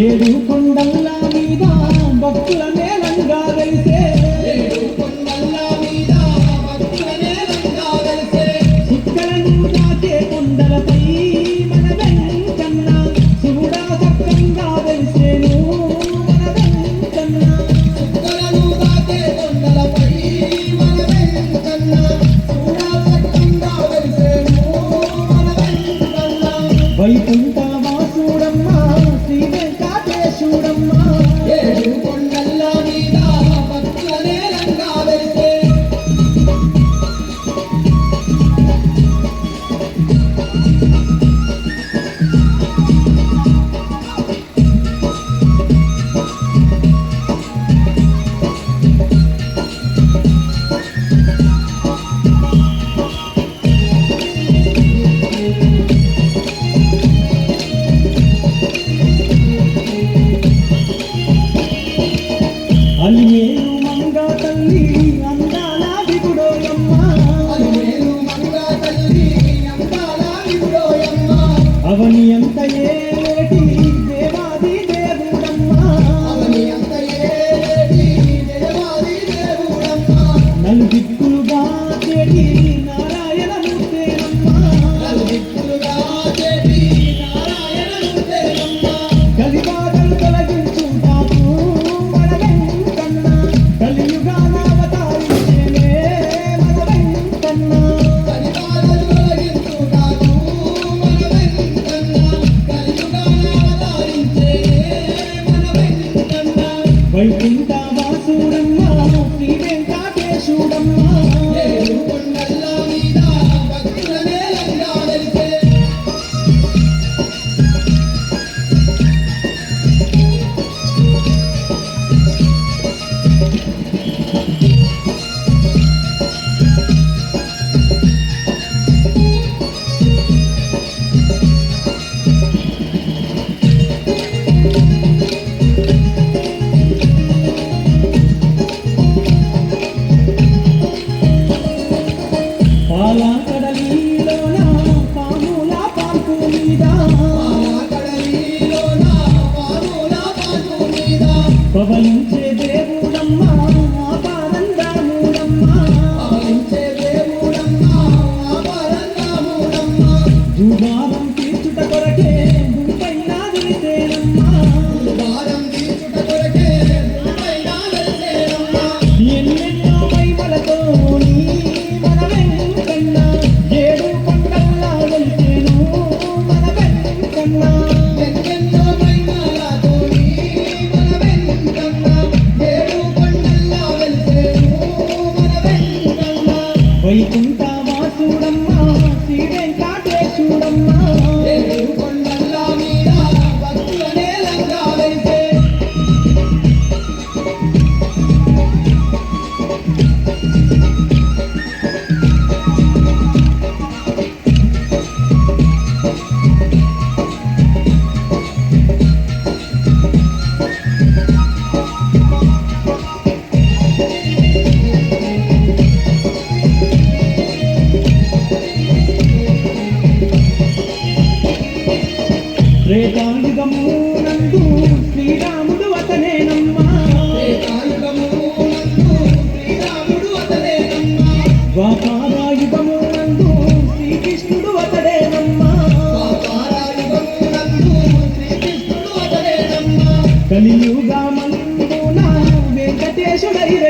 ఏడు కొండల్లా మీద భక్తుల 我已经到 శ్రీకాంతికమునందు శ్రీరాముడు అతనేనమ్మా. ద్వాపారాయుగమునందు శ్రీకృష్ణుడు అతడేనమ్మా. కలియుగమందున వెంకటేశుడైరే